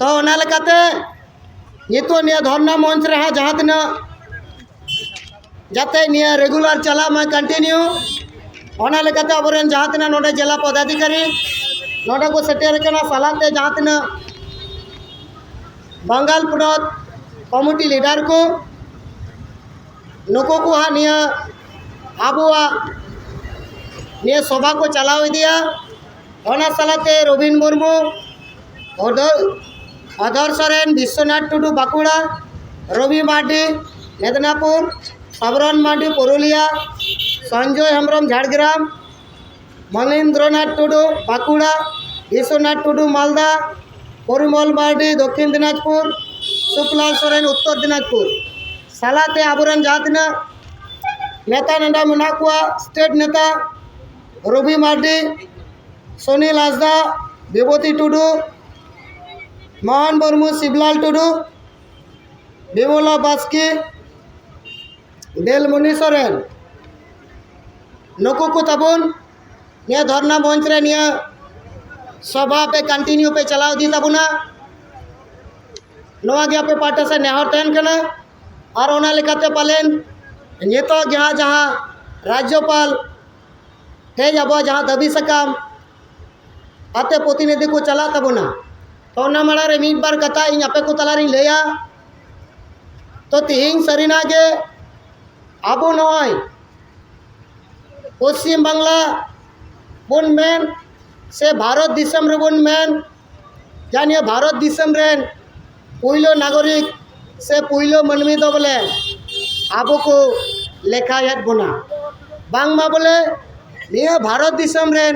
तो, तो नित धरना मंच रहा जहाँ तक जाते निया रेगुलर चला, मैं कंटिन्यू कंटिन्यूते अब जहाँ तक ना जिला पदाधिकारी ना को सेटर सलाते जहाँ तक बंगाल पुनत कमिटी लीडर को, नुक को हाँ आबुआ सभा को चलाव दिया। सलाते रवीन मुर्मू অধর সরেন, বিশ্বনাথ টুডু বাঁকুড়া, রবি মার্ডি মেদিনীপুর, সবরণ মার্ডি পুরুলিয়া, সঞ্জয় হেমব্রম, ঝাড়গ্রাম, মনীন্দ্রনাথ টুডু বাঁকুড়া, বিশ্বনাথ টুডু মালদা, পরিমল মার্ডি দক্ষিণ দিনাজপুর শুক্লাল সরেন, উত্তর দিনাজপুর। সালাতে আবরণ যাহা তিনাᱜ নেতা নেতা মেনা কোয়া স্টেট নেতা, রবি মার্ডি সুনীল হাসদা, বিভূতি টুডু मोहन মুর্মু शिवलाल टुडू, विमला বাস্কি बेलमणि সোরেন नुकू को तबुन, ये धरना मंच रे सभा पे कंटिन्यू पे चलाव दी तबुना। नवा गया पे पाटा से नेहर तेन के और ओना लेकाते पालेन ये तो जहाँ जहाँ राज्यपाल तेज अब जहाँ दबी सकाम आते प्रतिनिधि को चला तबुना। ಪೌರ್ಣಮಳಾರ ಮೀನ್ಬಾರ್ ಕಥಾ ಹಿಂಗೆ ಅಪ್ಪೆ ಕೂತಲಾರಿ ಲೇಯ ತೊತ್ತಿ ಹಿಂಗೆ ಸರಿನಾಗೆ আবু নয় পশ্চিমবাংলা বন মেন সে ভারত দিশম রে বন মেন জানিয়ে ভারত দিশম রেন পুইলো নাগরিক সে পুইলো মনমি দো বলে আবুকু লেখা ইয়াদ বোনা বাংমা বলে নিয়ে ভারত দিশম রেন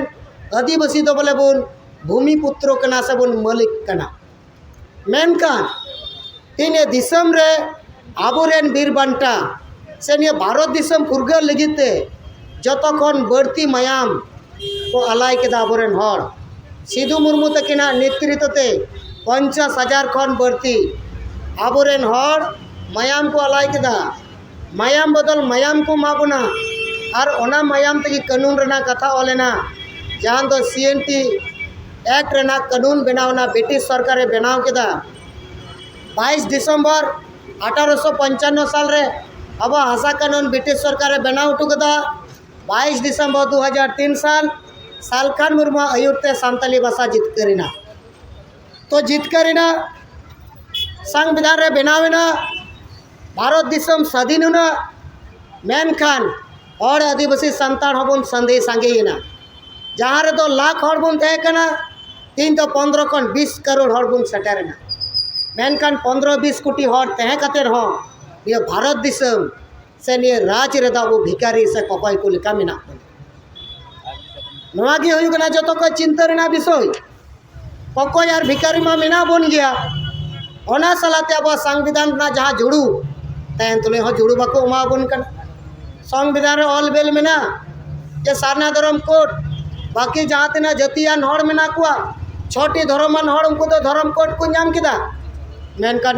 আদিবাসী দো বলে বোন भूमिपुत्र मलिकन आबोन बीर बंटा। से भारत फुर्गल लगे जो बढ़ती मायाम को अलाय के आबोन सिदू मुरमू तक नेतृत्व से पंचाश हज़ार बढ़ती आबोन मायाम को अलाय के मायाम बदल मायाम को माबना और मायाम तक कानून कथा ऑलना जहाँ सी एन टी એક્ટ રેના કાનૂન બનાવના બ્રિટિશ સરકારે બનાવ કીધા બાવીસ ડિસેમ્બર અઢારસો પંચાણું સાલરે अब हसा कानून ब्रिटिश सरकार बनाव उठुकदा बस डिसेम्बर दो हज़ार तीन साल सालखान मुर्मू आयुरते सानी भाषा जितकरना तो जितकरना संविधान रे भारत दिसम स्वाधीन होना मैन खान, और आदिवासी संतान हबन संदेश सांगेना जहाँ रो लाख हर बन ᱛᱮᱦᱮᱧ ᱫᱚ ᱯᱚᱱᱫᱨᱚ ᱠᱷᱚᱱ ᱵᱤᱥ ᱠᱟᱨᱳᱲ ᱦᱚᱲ ᱵᱚᱱ ᱥᱮᱴᱮᱨᱮᱱᱟ ᱢᱮᱱᱠᱷᱟᱱ ᱯᱚᱱᱫᱨᱚ ᱵᱤᱥ ᱠᱳᱴᱤ ᱦᱚᱲ ᱛᱟᱦᱮᱸ ᱠᱟᱛᱮ ᱨᱮᱦᱚᱸ ᱱᱤᱭᱟᱹ ᱵᱷᱟᱨᱚᱛ ᱫᱤᱥᱚᱢ ᱥᱮ ᱱᱤᱭᱟᱹ ᱨᱟᱡᱽ ᱨᱮᱫᱚ ᱟᱵᱚ ᱵᱷᱤᱠᱟᱨᱤ ᱥᱮ ᱠᱚᱠᱚᱭ ᱠᱚ ᱞᱮᱠᱟ ᱢᱮᱱᱟᱜ ᱵᱚᱱᱟ ᱱᱚᱣᱟ ᱜᱮ ᱦᱩᱭᱩᱜ ᱠᱟᱱᱟ ᱡᱚᱛᱚ ᱠᱷᱚᱱ ᱪᱤᱱᱛᱟᱹ ᱨᱮᱱᱟᱜ ᱵᱤᱥᱚᱭ ᱠᱚᱠᱚᱭ ᱟᱨ ᱵᱷᱤᱠᱟᱨᱤ ᱢᱟ ᱢᱮᱱᱟᱜ ᱵᱚᱱ ᱜᱮᱭᱟ ᱚᱱᱟ ᱥᱟᱞᱟᱜᱛᱮ ᱟᱵᱚᱣᱟᱜ ᱥᱚᱝᱵᱤᱫᱷᱟᱱ ᱨᱮᱱᱟᱜ ᱡᱟᱦᱟᱸ ᱡᱩᱲᱩ ᱛᱟᱦᱮᱱ ᱛᱩᱞᱩᱡ ᱦᱚᱸ ᱡᱩᱲᱩ ᱵᱟᱠᱚ ᱮᱢᱟᱵᱚᱱ ᱠᱟᱱᱟ ᱥᱚᱝᱵᱤᱫᱷᱟᱱ ᱨᱮ ᱚᱞ ᱵᱮᱞ ᱢᱮᱱᱟᱜᱼᱟ ᱡᱮ ᱥᱟᱨᱱᱟ ᱫᱷᱚᱨᱚᱢ ᱠᱳᱰ বাকি ᱡᱟᱦᱟᱸ ᱛᱤᱱᱟᱹᱜ ᱡᱟᱹᱛᱤᱭᱟᱱ ᱦᱚᱲ ᱢᱮᱱᱟᱜ ᱠᱚᱣᱟ छोटी ᱫᱷᱚᱨᱚᱢᱟᱱ ᱦᱚᱲ ᱩᱱᱠᱩ ᱫᱚ ᱫᱷᱚᱨᱚᱢ ᱠᱳᱰ ᱠᱚ ᱧᱟᱢ ᱠᱮᱫᱟ ᱢᱮᱱᱠᱷᱟᱱ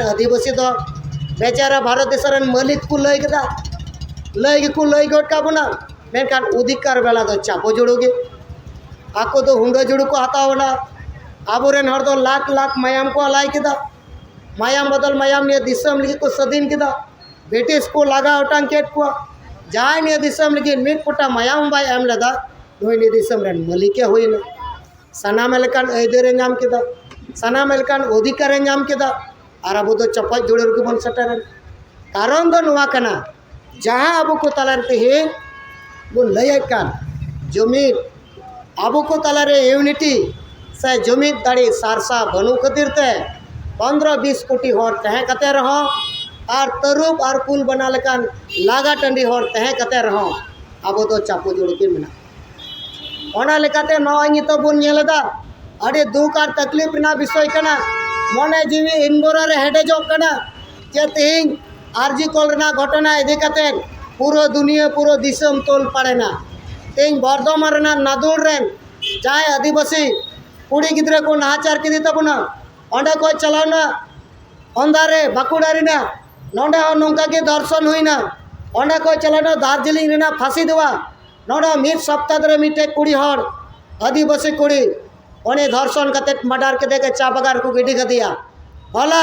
बेचारा भारत देश मलित को लय लय को लय गड काबना मेखान अधिकार बेला तो चापो जुड़ूगे। आको तो दो हुंडा जुड़ू को हतावना आबोरेन हर दो लाख लाख मायाम को अलाय के मायाम बदल मायाम ने दिसम लगे को सदीन के ब्रिटिश को लगा उटांग केट को। जाए ने दिसम लगे मिट पोटा मायाम बाय एम लेदा नोई दिसम रन मलिके होइना ᱥᱟᱱᱟᱢ ᱞᱮᱠᱟᱱ ᱟᱹᱭᱫᱟᱹᱨᱮ ᱧᱟᱢ ᱠᱮᱫᱟ ᱥᱟᱱᱟᱢ ᱞᱮᱠᱟᱱ ᱚᱫᱷᱤᱠᱟᱨᱮ ᱧᱟᱢ ᱠᱮᱫᱟ ᱟᱨ ᱟᱵᱚ ᱫᱚ ᱪᱚᱯᱚᱡ ᱡᱩᱲᱩ ᱨᱮᱜᱮ ᱵᱚᱱ ᱥᱮᱴᱮᱨᱮᱱᱟ ᱠᱟᱨᱚᱱ ᱫᱚ ᱱᱚᱣᱟ ᱠᱟᱱᱟ ᱡᱟᱦᱟᱸ ᱟᱵᱚ ᱠᱚ ᱛᱟᱞᱟᱨᱮ ᱛᱮᱦᱮᱧ ᱵᱚᱱ ᱞᱟᱹᱭᱮᱫ ᱠᱟᱱ ᱡᱩᱢᱤᱫ ᱟᱵᱚ ᱠᱚ ᱛᱟᱞᱟᱨᱮ ᱤᱭᱩᱱᱤᱴᱤ ᱥᱮ ᱡᱩᱢᱤᱫ ᱫᱟᱲᱮ ᱥᱟᱨᱥᱟ ᱵᱟᱹᱱᱩᱜ ᱠᱷᱟᱹᱛᱤᱨ ᱛᱮ ᱯᱚᱱᱫᱨᱚ ᱵᱤᱥ ᱠᱳᱴᱤ ᱦᱚᱲ ᱛᱟᱦᱮᱸ ᱠᱟᱛᱮ ᱨᱮᱦᱚᱸ ᱟᱨ ᱛᱟᱹᱨᱩᱵ ᱟᱨ ᱠᱩᱞ ᱵᱟᱱᱟ ᱞᱮᱠᱟᱱ ᱞᱟᱜᱟ ᱴᱟᱺᱰᱤ ᱦᱚᱲ ᱛᱟᱦᱮᱸ ᱠᱟᱛᱮ ᱨᱮᱦᱚᱸ ᱟᱵᱚ ᱫᱚ ᱪᱟᱯᱚ ᱡᱩᱲᱩ ᱜᱮ ᱢᱮᱱᱟᱜ ᱚᱱᱟ ᱞᱮᱠᱟᱛᱮ ᱱᱚᱜᱼᱚᱭ ᱱᱤᱛᱚᱜ ᱵᱚᱱ ᱧᱮᱞ ᱮᱫᱟ ᱟᱹᱰᱤ ᱫᱩᱠ ᱟᱨ ᱛᱟᱠᱞᱤᱯ ᱨᱮᱱᱟᱜ ᱵᱤᱥᱚᱭ ᱠᱟᱱᱟ ᱢᱚᱱᱮ ᱡᱤᱣᱤ ᱤᱱᱵᱚᱨᱟ ᱨᱮ ᱦᱮᱰᱮᱡᱚᱜ ᱠᱟᱱᱟ ᱡᱮ ᱛᱮᱦᱮᱧ ᱟᱨᱡᱤ ᱠᱚᱞ ᱨᱮᱱᱟᱜ ᱜᱷᱚᱴᱚᱱᱟ ᱤᱫᱤ ᱠᱟᱛᱮᱫ পুরো দুনিয়া পুরো দিশম তোল পারে না তেইন বর্ধমান রেনার নাদুর রেন যায় আদিবাসী কুড়ি গিদ্রে কো নাচার কিদি তাবনা অন্ডে কো চালানা অন্ধারে বাকুড়ারি না নন্ডে নৌকা কে দর্শন হই না অন্ডে কো চালানা দার্জিলিং রেনা ফাঁসি দেওয়া ನೋಡ ಮೀಟ್ ಸಪ್ತಾದ್ರೆ ಮೀಟೆ ಕುಡಿ ಹರ್ ಆದಿವಾಸಿ ಕುಡಿ ಒಣೆ ধর্ষণ ಕತೆ ಮರ್ಡರ್ ಕೆ ದೇಕೆ ಚಾಬಗಾರ್ ಕು ಗಿಡಿ ಗದಿಯಾ ಹೊಲ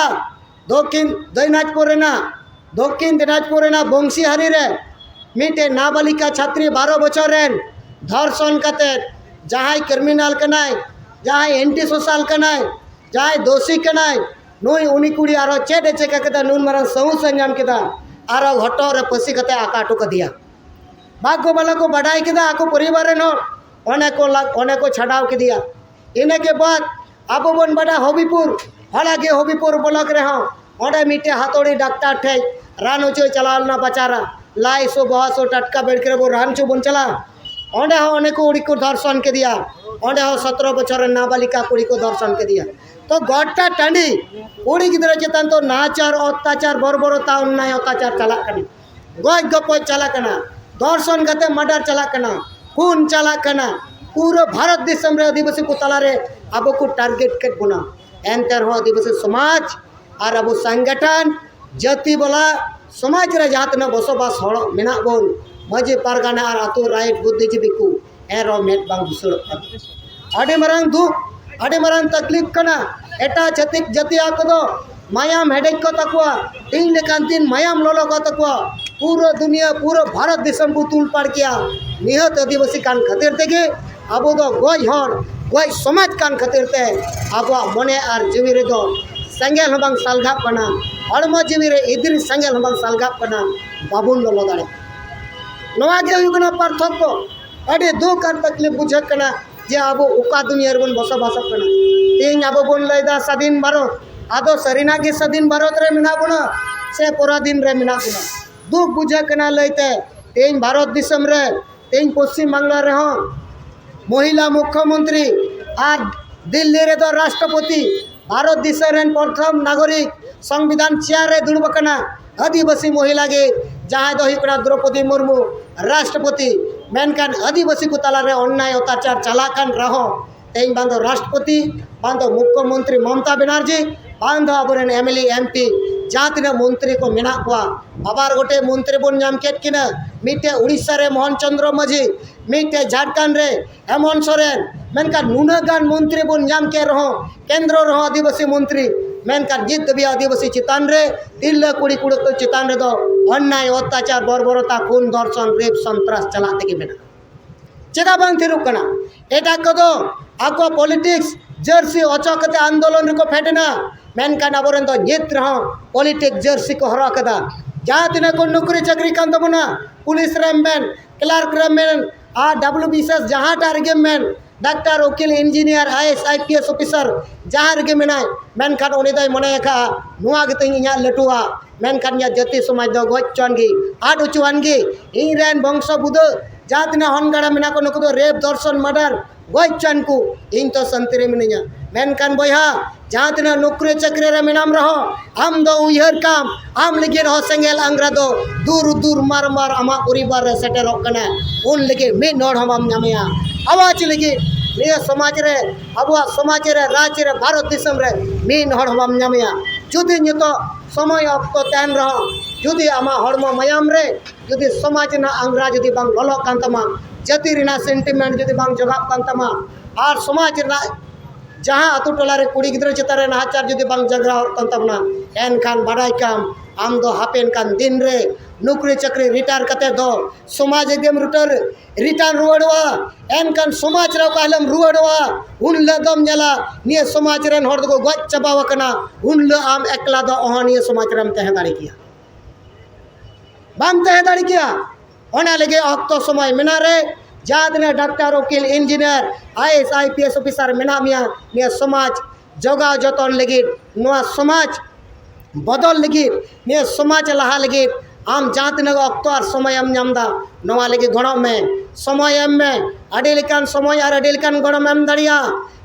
ದಕ್ಷಿಣ ದೈನಾಜ್ಪುರನ দক্ষিণ দিনাজপুরের বংশীহারিরে মিটে নাবালিকা ছাত্রী বারো বছরের, ধর্ষণ কাতে যাহাই ক্রিমিনাল কেনাই যাহাই এন্টি সোশ্যাল কেনাই যাহাই দোষী কেনাই নুই উনি কুড়ি আরও চেটে চেকা কেতা, নুন মারা সৌ সঞ্জাম কেতা আরও ঘটরে পশি কাতে আকাটু দিয়া। भाग्य बाला को बढ़ाई के आपको परिवार न होने को लग होने को छड़ाव के दिया इन्हें के बाद आप बन बड़ा हबीपुर हालाँकि हबीपुर ब्लॉक रे हाँ ओडे मिटे हाथोड़ी डाक्टर ठे, रान चो चलाल ना बचारा। लाई सो बहा सो, टटका बेड़ के वो रान चो बन चला। ओडे हाँ अनेक उड़ी को दर्शन के दिया ओडे हाँ सत्रह बचर नाबालिका कुड़ी को दर्शन के दिया तो गड्ढा टंडी, उड़ी गिद्रा चेतान तो नाचार अत्याचार बर्बरता अन्याय अत्याचार चला गज गपय चला దోర్షన్ కతే మర్డర్ చలాకనా కూన్ చలాకనా పూర్వ భారత దేశంలో ఆదివాసీ కుతలారే అబకు టార్గెట్ కట్బునా ఎంతర్ హో ఆదివాసీ సమాజ్ আর আবু সংগঠন জাতি বলা সমাজ রে যাতনা বসবাস হল মেনা বন মাঝে পারগানা আর আতো রাইট বুদ্ধিজীবী কু এর মেট বাং বিসুর আডি মারাং দু আডি মারাং তকলিফ কানা? এটা জাতি জাতি আকদো। মায়াম হেডেক কো তাকুয়া। তিন লেকান তিন মায়াম ললো কো তাকুয়া। પૂરો દુનિયા પૂરો ભારત દેશમ પુતુલ પાડ ક્યા નિહત આદિવાસી કાન ખાતર તેગે આબો દો ગોજ હણ ગોજ સમાજ કાન ખાતર તે આબો મને આર જીવી રેદો સંગેલ હબાંગ સાલગાપ કના હળમ જીવી રે ઇદિર સંગેલ હબાંગ સાલગાપ કના બાબુન લો લગાડે નવા ગે હુયું કના પાર્થક્ય અડે દો કાન તકલીફ બુઝે કના જે આબો ઉકા દુનિયા રબન બસો બસો કના તેન આબો બોન લઈદા સ્વાધીન ભારત આદો સરીના ગે સ્વાધીન ભારત રે મિના બુણ ᱥᱮ ᱯᱚᱨᱟᱫᱤᱱ ᱨᱮ ᱢᱮᱱᱟᱜ ᱵᱚᱱᱟ ᱫᱩᱠ ᱵᱩᱡᱷᱟᱹᱜ ᱠᱟᱱᱟ ᱞᱟᱹᱭᱛᱮ ᱛᱮᱦᱮᱧ ᱵᱷᱟᱨᱚᱛ ᱫᱤᱥᱚᱢ ᱨᱮ ᱛᱮᱦᱮᱧ ᱯᱚᱥᱪᱤᱢ ᱵᱟᱝᱞᱟ ᱨᱮᱦᱚᱸ মহিলা মুখ্যমন্ত্রী, আর দিল্লির তো রাষ্ট্রপতি। ভারত দেশের প্রথম নাগরিক, সংবিধান চেয়ারে দুড়বকনা আদিবাসী মহিলাকে যাহা দহিকড়া দ্রৌপদী মুর্মু, রাষ্ট্রপতি। মেনকান আদিবাসী কুতালারে অন্যায়, অত্যাচার, চালাকান রহ। তেইন বান্ধব রাষ্ট্রপতি, বান্ধব মুখ্যমন্ত্রী মমতা ব্যানার্জি বান্ধব আবরেন এমএলএ, এমপি जहाँ तीना मंत्री को मेना कोआ आबार गोटे मंत्री बन नाम केट किना मिटे उड़ीसा रे मोहन चंद्र माझी मिटे झारखंड रे हेमंत सोरेन मेनका नुना गान मंत्री बन नाम के रहो केंद्र रहो आदिवासी मंत्री मेनका जित भी आदिवासी चितान रे तिल्ला कुड़ी कुड़ी को चितान रे दो अन्याय अत्याचार बर्बरता खून दर्शन रेप सन्त्रास चलाते के मेना चेका बांग थिरुक कना एटा कदो आको पॉलिटिक्स जर्सी अचकते आंदोलन को फेटना मेनकान ᱢᱮᱱᱠᱷᱟᱱ ᱟᱵᱚᱨᱮᱱ ᱫᱚ ᱱᱤᱛ ᱨᱮᱦᱚᱸ ᱯᱚᱞᱤᱴᱤᱠ ᱡᱟᱹᱨᱥᱤ ᱠᱚ ᱦᱚᱨᱚᱜ ᱠᱟᱫᱟ ᱡᱟᱦᱟᱸ ᱛᱤᱱᱟᱹᱜ ᱠᱚ ᱱᱩᱠᱨᱤ ᱪᱟᱹᱠᱨᱤ ᱠᱟᱱ ᱛᱟᱵᱚᱱᱟ ᱯᱩᱞᱤᱥ ᱨᱮᱢ ᱢᱮᱱ ᱠᱞᱟᱨᱠ ᱨᱮᱢ ᱢᱮᱱ ᱟᱨ ᱰᱟᱵᱞᱤᱭᱩ ᱵᱤ ᱮᱥ ᱡᱟᱦᱟᱸᱴᱟᱜ ᱨᱮᱜᱮᱢ ᱢᱮᱱ ডাক্তার উকিল ইঞ্জিনিয়ার আইএস আইপিএস অফিসার যাহারগে মেনাই মেনখান উনি দই মনে একা নুয়া গতে ইয়া লটুয়া ᱜᱮ ইয়া জাতি সমাজ দ গজ চনগি আট উচুয়ানগি ইংরেন বংশ ᱢᱮᱱᱟᱜ ᱠᱚ ᱱᱩᱠᱩ ᱫᱚ কো ᱫᱚᱨᱥᱚᱱ রেপ ᱜᱚᱡ মার্ডার ᱠᱚ ᱤᱧ ᱛᱚ ᱥᱟᱱᱛᱤ ᱨᱮ ᱢᱤᱱᱟᱹᱧᱟ ᱢᱮᱱᱠᱷᱟᱱ ᱵᱚᱭᱦᱟ ᱡᱟᱦᱟᱸ ᱛᱤᱱᱟᱹᱜ ᱱᱩᱠᱨᱤ ᱪᱟᱹᱠᱨᱤ ᱨᱮ ᱢᱮᱱᱟᱢ ᱨᱮᱦᱚᱸ ᱟᱢ ᱫᱚ ᱩᱭᱦᱟᱹᱨ ᱠᱟᱢ ᱟᱢ ᱞᱟᱹᱜᱤᱫ ᱦᱚᱸ ᱥᱮᱸᱜᱮᱞ ᱟᱝᱨᱟ ᱫᱚ ᱫᱩᱨ ᱫᱩᱨ ᱢᱟᱨ ᱢᱟᱨ ᱟᱢᱟᱜ ᱯᱚᱨᱤᱵᱟᱨ ᱨᱮ ᱥᱮᱴᱮᱨᱚᱜ ᱠᱟᱱᱟ ᱩᱱ ᱞᱟᱹᱜᱤᱫ ᱢᱤᱫ ᱦᱚᱲ ᱦᱚᱸ ᱵᱟᱢ ᱧᱟᱢᱮᱭᱟ ᱟᱣᱟᱡᱽ ᱞᱟᱹᱜᱤᱫ ᱱᱤᱭᱟᱹ ᱥᱚᱢᱟᱡᱽ ᱨᱮ ᱟᱵᱚᱣᱟᱜ ᱥᱚᱢᱟᱡᱽ ᱨᱮ ᱨᱟᱡᱽ ᱨᱮ ᱵᱷᱟᱨᱚᱛ ᱫᱤᱥᱚᱢ ᱨᱮ ᱢᱤᱫ ᱦᱚᱲ ᱦᱚᱸ ᱵᱟᱢ ᱧᱟᱢᱮᱭᱟ ᱡᱩᱫᱤ ᱱᱤᱛᱚᱜ ᱥᱚᱢᱚᱭ ᱚᱠᱛᱚ ᱛᱟᱦᱮᱱ ᱨᱮᱦᱚᱸ ᱡᱩᱫᱤ ᱟᱢᱟᱜ ᱦᱚᱲᱢᱚ ᱢᱟᱭᱟᱢ ᱨᱮ ᱡᱩᱫᱤ ᱥᱚᱢᱟᱡᱽ ᱨᱮᱱᱟᱜ ᱟᱝᱜᱽᱨᱟ ᱡᱩᱫᱤ ᱵᱟᱝ ᱞᱚᱞᱚᱜ ᱠᱟᱱ ᱛᱟᱢᱟ ᱡᱟᱹᱛᱤ ᱨᱮᱱᱟᱜ ᱥᱮᱱᱴᱤᱢᱮᱱᱴ ᱡᱩᱫᱤ ᱵᱟᱝ ᱡᱚᱜᱟᱜ ᱠᱟᱱ ᱛᱟᱢᱟ ᱟᱨ ᱥᱚᱢᱟᱡᱽ ᱨᱮᱱᱟᱜ ᱡᱟᱦᱟᱸ ᱟᱛᱳ ᱴᱚᱞᱟᱨᱮ ᱠᱩᱲᱤ ᱜᱤᱫᱽᱨᱟᱹ ᱪᱮᱛᱟᱱ ᱨᱮ ᱱᱟᱦᱟᱪᱟᱨ ᱡᱩᱫᱤ ᱵᱟᱝ ᱡᱟᱸᱜᱽᱨᱟᱣᱚᱜ ᱠᱟᱱ ᱛᱟᱵᱚᱱᱟ ᱮᱱᱠᱷᱟᱱ ᱵᱟᱰᱟᱭ ᱠᱟᱢ ᱟᱢ ᱫᱚ ᱦᱟᱯᱮᱱ ᱠᱟᱱ ᱫᱤᱱ ᱨᱮ ᱱᱩᱠᱨᱤ ᱪᱟᱹᱠᱨᱤ ᱨᱤᱴᱟᱨ ᱠᱟᱛᱮ ᱫᱚ ᱥᱚᱢᱟᱡᱽ ᱮᱜᱮᱢ ᱨᱤᱴᱟᱨ ᱨᱤᱴᱟᱨ ᱨᱩᱣᱟᱹᱲᱚᱜᱼᱟ ᱮᱱᱠᱷᱟᱱ ᱥᱚᱢᱟᱡᱽ ᱨᱮ ᱚᱠᱟ ᱦᱤᱞᱳᱜ ᱨᱩᱣᱟᱹᱲᱚᱜᱼᱟ ᱩᱱ ᱦᱤᱞᱳᱜ ᱫᱚᱢ ᱧᱮᱞᱟ ᱱᱤᱭᱟᱹ ᱥᱚᱢᱟᱡᱽ ᱨᱮᱱ ᱦᱚᱲ ᱫᱚᱠᱚ ᱜᱚᱡ ᱪᱟᱵᱟᱣ ᱟᱠᱟᱱᱟ ᱩᱱ ᱦᱤᱞᱳᱜ ᱟᱢ ᱮᱠᱞᱟ ᱫᱚ ᱚᱦᱚ ᱱᱤᱭᱟᱹ ᱥᱚᱢᱟᱡᱽ ᱨᱮᱢ ᱛᱟᱦᱮᱸ ᱫᱟᱲᱮ ᱠᱮᱭᱟ ᱵᱟᱢ ᱛᱟᱦᱮᱸ ᱫᱟᱲᱮ ᱠᱮᱭᱟ ᱚᱱᱟ ᱞᱟᱹᱜᱤᱫ ᱚᱠᱛᱚ ᱥᱚᱢᱚᱭ ᱢᱮᱱᱟᱜ ᱨᱮ જાત ને ડૉક્ટર વકીલ ઇન્જિનિયર આઈએસ આઈપીએસ ઓફિસર મેનામિયા ને સમાજ જગા જતન લગી નવા સમાજ বদল লিগির নিয়ে সমাজ লাহা লিগির আম জাত নেগ অক্ত আর সময় এম নামদা নওয়া লিগি গণম মে সময় এম মে আডি লেকান সময় আর আডি লেকান গণম এম দাঁড়িয়া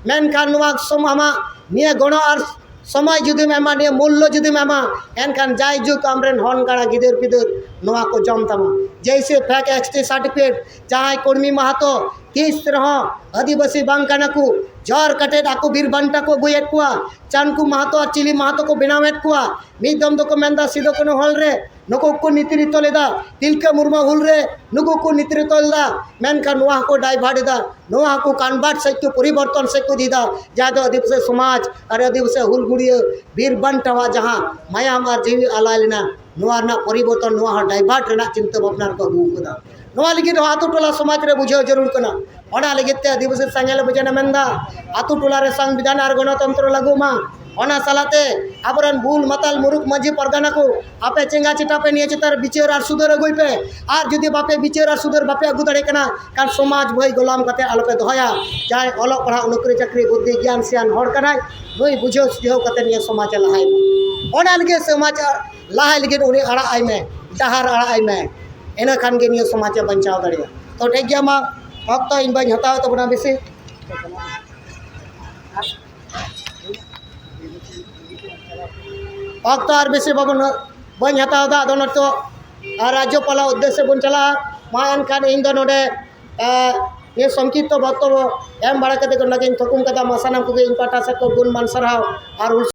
মেনখান নওয়া সম আমা নিয়ে গণ আর সময় যদি এমা নিয়ে মূল্য যদি এমা এনখান যাই যুগ আমরেন হন গাড়া গিদুর পিদুর নওয়া কো জম তামা जैसे फैक एक्सटी सर्टिफिकेट, जहाँ कर्मी महतो, किस तरह आदिवासी बांकाना को जर कटे आपको बीर बंटा को बुहे को चानकू महतो और चिली महतो को बनावेद को मीदम दो को मेनदा सीधो को हल रे नुको को नेतृत्व लेदा तिलका मुर्मा हुल रे नुको को नेतृत्व लेदा मेनका नुआ को डाइवर्ट दा, नुआ को कन्वर्ट सक तो परिवर्तन सक को तो दीदा, जादो आदिवासी समाज और आदिवासी हुल गुड़ी बीर बंटावा जहाँ जीवी जीव अलाइलना ᱱᱚᱣᱟ ᱨᱮᱱᱟᱜ ᱯᱚᱨᱤᱵᱚᱨᱛᱚᱱ ᱱᱚᱣᱟ ᱦᱚᱸ ᱰᱟᱭᱵᱷᱟᱨᱴ ᱨᱮᱱᱟᱜ ᱪᱤᱱᱛᱟᱹ ᱵᱷᱟᱵᱽᱱᱟ ᱨᱮᱠᱚ ᱟᱹᱜᱩ ᱟᱠᱟᱫᱟ ᱱᱚᱣᱟ ᱞᱟᱹᱜᱤᱫ ᱦᱚᱸ ᱟᱛᱳ ᱴᱚᱞᱟ ᱥᱚᱢᱟᱡᱽ ᱨᱮ ᱵᱩᱡᱷᱟᱹᱣ ᱡᱟᱹᱨᱩᱲ ᱠᱟᱱᱟ ᱚᱱᱟ ᱞᱟᱹᱜᱤᱫ ᱛᱮ ᱟᱹᱫᱤᱵᱟᱹᱥᱤ ᱥᱟᱸᱜᱷᱮᱞ ᱵᱷᱚᱡᱚᱱᱮ ᱢᱮᱱᱫᱟ ᱟᱛᱳ ᱴᱚᱞᱟᱨᱮ ᱥᱚᱝᱵᱤᱫᱷᱟᱱ ᱟᱨ ᱜᱚᱱᱚᱛᱚᱱᱛᱨᱚ ᱞᱟᱹᱜᱩᱜ ᱢᱟ ᱚᱱᱟ ᱥᱟᱞᱟᱜᱛᱮ ᱟᱵᱚᱨᱮᱱ ᱵᱩᱞ ᱢᱟᱛᱟᱞ ᱢᱩᱨᱩᱠ ᱢᱟᱺᱡᱷᱤ ᱯᱟᱨᱜᱟᱱᱟ ᱠᱚ ᱟᱯᱮ ᱪᱮᱸᱜᱟ ᱪᱮᱴᱟ ᱯᱮ ᱱᱤᱭᱟᱹ ᱪᱮᱛᱟᱱ ᱵᱤᱪᱟᱹᱨ ᱟᱨ ᱥᱩᱫᱷᱟᱹᱨ ᱟᱹᱜᱩᱭ ᱯᱮ ᱟᱨ ᱡᱩᱫᱤ ᱵᱟᱯᱮ ᱵᱤᱪᱟᱹᱨ ᱟᱨ ᱥᱩᱫᱷᱟᱹᱨ ᱵᱟᱯᱮ ᱟᱹᱜᱩ ᱫᱟᱲᱮᱭᱟᱜ ᱠᱟᱱᱟ ᱠᱷᱟᱱ ᱥᱚᱢᱟᱡᱽ ᱵᱷᱟᱹᱭ ᱜᱳᱞᱟᱢ ᱠᱟᱛᱮ ᱟᱞᱚᱯᱮ ᱫᱚᱦᱚᱭᱟ ᱡᱟᱦᱟᱸᱭ ᱚᱞᱚᱜ ᱯᱟᱲᱦᱟᱜ ᱱᱚᱠᱨᱤ ᱪᱟᱹᱠᱨᱤ ᱵᱩᱫᱽᱫᱷᱤ ᱜᱮᱭᱟᱱ ᱥᱤᱭᱟᱱ ᱦᱚᱲ ᱠᱟᱱᱟᱭ ᱱᱩᱭ ᱵᱩᱡᱷᱟᱹᱣ ᱥᱩᱡᱷᱟᱹᱣ ᱠᱟᱛᱮ ᱱᱤᱭᱟᱹ ᱥᱚᱢᱟᱡᱽ ᱮ ᱞᱟᱦᱟᱭ ᱢᱟ ᱚᱱᱟ ᱞᱟᱹᱜᱤᱫ ᱥᱚᱢᱟᱡᱽ ᱞᱟᱦᱟᱭ ᱞᱟᱹᱜᱤᱫ ᱩᱱᱤ ᱟᱲᱟᱜ ᱟᱭ ᱢᱮ ᱰᱟᱦᱟᱨ ᱟᱲᱟᱜ ᱟᱭ ᱢᱮ ᱤᱱᱟᱹ ᱠᱷᱟᱱ ᱜᱮ ᱱᱤᱭᱟᱹ ᱥᱚᱢᱟᱡᱽ ᱮ ᱵᱟᱧᱪᱟᱣ ᱫᱟᱲᱮᱭᱟᱜᱼᱟ ᱛᱚ ᱴᱷᱤᱠ ᱜᱮᱭᱟ ᱢᱟ ᱚᱠᱛᱚ ᱚᱠᱛᱚ ᱟᱨ ᱵᱮᱥᱤ ᱵᱟᱵᱚᱱ ᱵᱟᱹᱧ ᱦᱟᱛᱟᱣᱫᱟ ᱟᱫᱚ ᱱᱤᱛᱚᱜ ᱨᱟᱡᱽᱡᱚᱯᱟᱞᱟᱜ ᱩᱫᱽᱫᱮᱥᱥᱚ ᱵᱚᱱ ᱪᱟᱞᱟᱜᱼᱟ ᱢᱟ ᱮᱱᱠᱷᱟᱱ ᱤᱧᱫᱚ ᱱᱚᱰᱮ ᱱᱤᱭᱟᱹ ᱥᱚᱝᱠᱤᱯᱛᱚ ᱵᱚᱠᱛᱚᱵᱚ ᱮᱢ ᱵᱟᱲᱟ ᱠᱟᱛᱮᱫ ᱚᱱᱟᱜᱤᱧ ᱛᱷᱩᱠᱩᱢ ᱠᱟᱫᱟ ᱢᱟ ᱥᱟᱱᱟᱢ ᱠᱚᱜᱮ ᱤᱧ ᱯᱟᱦᱴᱟ ᱥᱮᱫ ᱠᱷᱚᱱ ᱜᱩᱱᱢᱟᱱ ᱥᱟᱨᱦᱟᱣ ᱟᱨ